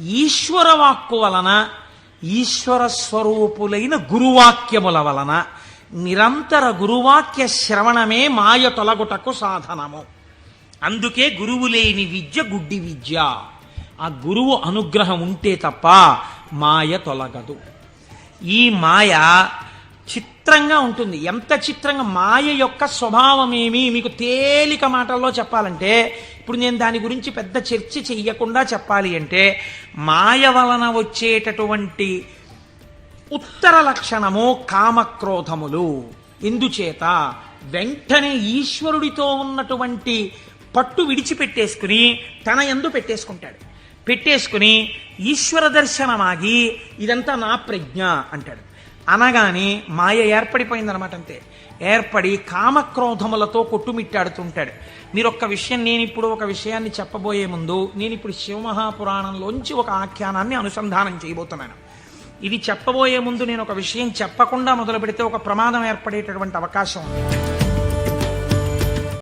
ఈశ్వర వాక్కు వలన ఈశ్వర స్వరూపులైన గురువాక్యముల వలన నిరంతర గురువాక్య శ్రవణమే మాయ తొలగుటకు సాధనము. అందుకే గురువు లేని విద్య గుడ్డి విద్య. ఆ గురువు అనుగ్రహం ఉంటే తప్ప మాయ తొలగదు. ఈ మాయ చిత్రంగా ఉంటుంది. ఎంత చిత్రంగా? మాయ యొక్క స్వభావం ఏమి మీకు తేలిక మాటల్లో చెప్పాలంటే ఇప్పుడు నేను దాని గురించి పెద్ద చర్చ చెయ్యకుండా చెప్పాలి అంటే మాయ వలన వచ్చేటటువంటి ఉత్తర లక్షణము కామక్రోధములు. ఎందుచేత వెంటనే ఈశ్వరుడితో ఉన్నటువంటి పట్టు విడిచిపెట్టేసుకుని తన ఎందు పెట్టేసుకుంటాడు. పెట్టేసుకుని ఈశ్వర దర్శనమాగి ఇదంతా నా ప్రజ్ఞ అంటాడు. అనగానే మాయ ఏర్పడిపోయిందనమాట అంతే. ఏర్పడి కామక్రోధములతో కొట్టుమిట్టాడుతుంటాడు. మీరు ఒక్క విషయం నేను ఇప్పుడు ఒక విషయాన్ని చెప్పబోయే ముందు నేను ఇప్పుడు శివమహాపురాణంలోంచి ఒక ఆఖ్యానాన్ని అనుసంధానం చేయబోతున్నాను. ఇది చెప్పబోయే ముందు నేను ఒక విషయం చెప్పకుండా మొదలు పెడితే ఒక ప్రమాదం ఏర్పడేటటువంటి అవకాశం ఉంది.